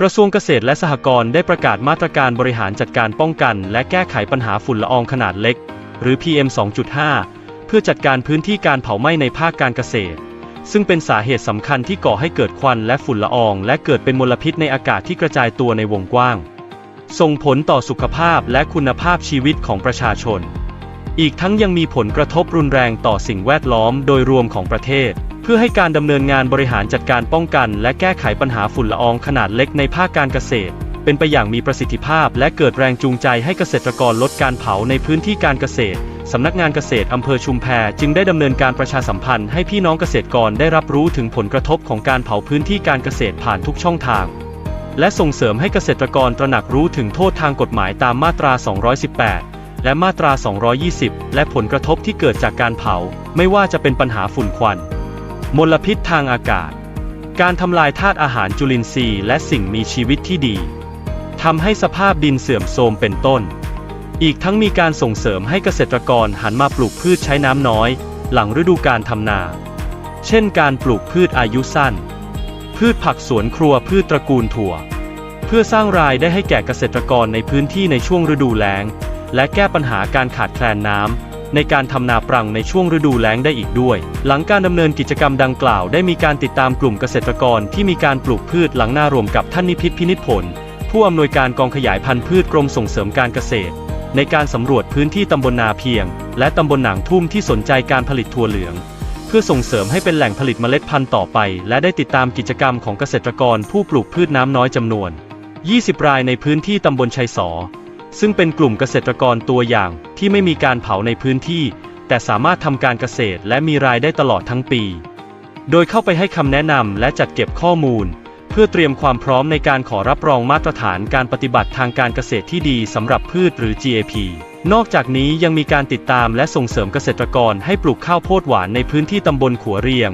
กระทรวงเกษตรและสหกรณ์ได้ประกาศมาตรการบริหารจัดการป้องกัน และแก้ไขปัญหาฝุ่นละอองขนาดเล็ก หรือ PM 2.5 เพื่อจัดการพื้นที่การเผาไหม้ในภาคการเกษตร ซึ่งเป็นสาเหตุสำคัญที่ก่อให้เกิดควันและฝุ่นละออง และเกิดเป็นมลพิษในอากาศที่กระจายตัวในวงกว้าง ส่งผลต่อสุขภาพและคุณภาพชีวิตของประชาชน อีกทั้งยังมีผลกระทบรุนแรงต่อสิ่งแวดล้อมโดยรวมของประเทศ พื่อให้การดำเนินงานบริหารจัดการป้องกัน และแก้ไขปัญหาฝุ่นละอองขนาดเล็กในภาคการเกษตร เป็นไปอย่างมีประสิทธิภาพ และเกิดแรงจูงใจให้เกษตรกรลดการเผาในพื้นที่การเกษตรสำนักงานเกษตรอำเภอชุมแพจึงได้ดำเนินการประชาสัมพันธ์ให้พี่น้องเกษตรกรได้รับรู้ถึงผลกระทบของการเผาพื้นที่การเกษตรผ่านทุกช่องทาง และส่งเสริมให้เกษตรกรตระหนักรู้ถึงโทษทางกฎหมายตามมาตรา 218และมาตรา 220 และผลกระทบที่เกิดจากการเผา ไม่ว่าจะเป็นปัญหาฝุ่นควัน มลพิษทางอากาศ การทำลายธาตุอาหารจุลินทรีย์และสิ่งมีชีวิตที่ดีทำให้สภาพดินเสื่อมโทรมเป็นต้น อีกทั้งมีการส่งเสริมให้เกษตรกรหันมาปลูกพืชใช้น้ำน้อย หลังฤดูการทำนา เช่นการปลูกพืชอายุสั้น พืชผักสวนครัวพืชตระกูลถั่ว เพื่อสร้างรายได้ให้แก่เกษตรกรในพื้นที่ในช่วงฤดูแล้ง และแก้ปัญหาการขาดแคลนน้ำ ในการทำนาปรังในช่วงฤดูแล้งได้อีกด้วย หลังการดำเนินกิจกรรมดังกล่าวได้มีการติดตามกลุ่มเกษตรกรที่มีการปลูกพืชหลังหน้ารวมกับท่านนิพิษพินิจผล ผู้อำนวยการกองขยายพันธุ์พืชกรมส่งเสริมการเกษตร ในการสำรวจพื้นที่ตำบลนาเพียง และตำบลหนางทุ่มที่สนใจการผลิตถั่วเหลือง เพื่อส่งเสริมให้เป็นแหล่งผลิตเมล็ดพันธุ์ต่อไป และได้ติดตามกิจกรรมของเกษตรกรผู้ปลูกพืชน้ำน้อยจำนวน 20 รายในพื้นที่ตำบลชัยสอ ซึ่งเป็นกลุ่มเกษตรกรตัวอย่างที่ไม่มีการเผาในพื้นที่ แต่สามารถทำการเกษตรและมีรายได้ตลอดทั้งปี โดยเข้าไปให้คำแนะนำและจัดเก็บข้อมูล เพื่อเตรียมความพร้อมในการขอรับรองมาตรฐานการปฏิบัติทางการเกษตรที่ดีสำหรับพืชหรือ GAP นอกจากนี้ยังมีการติดตามและส่งเสริมเกษตรกรให้ปลูกข้าวโพดหวานในพื้นที่ตำบลขัวเรียง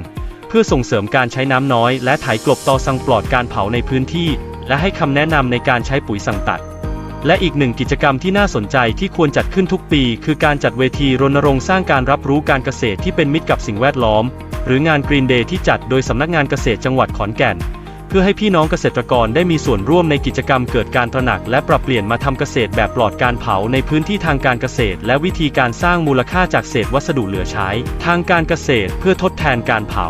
เพื่อส่งเสริมการใช้น้ำน้อย และไถกลบตอสังปลอดการเผาในพื้นที่ และให้คำแนะนำในการใช้ปุ๋ยสังตัด และอีกหนึ่งกิจกรรมที่น่าสนใจที่ควรจัดขึ้นทุกปี คือการจัดเวทีรณรงค์สร้างการรับรู้การเกษตรที่เป็นมิตรกับสิ่งแวดล้อม หรืองาน Green Day ที่จัดโดยสำนักงานเกษตรจังหวัดขอนแก่น เพื่อให้พี่น้องเกษตรกรได้มีส่วนร่วมในกิจกรรมเกิดการตระหนัก และปรับเปลี่ยนมาทำเกษตรแบบปลอดการเผาในพื้นที่ทางการเกษตร และวิธีการสร้างมูลค่าจากเศษวัสดุเหลือใช้ ทางการเกษตรเพื่อทดแทนการเผา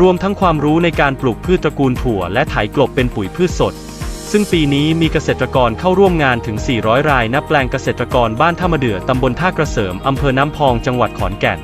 รวมทั้งความรู้ในการปลูกพืชตระกูลถั่วและไถกลบเป็นปุ๋ยพืชสด ซึ่งปีนี้มีเกษตรกรเข้าร่วมงานถึง 400 รายณแปลงเกษตรกรบ้านท่ามะเดือตำบลท่ากระเสริมอำเภอน้ำพองจังหวัดขอนแก่น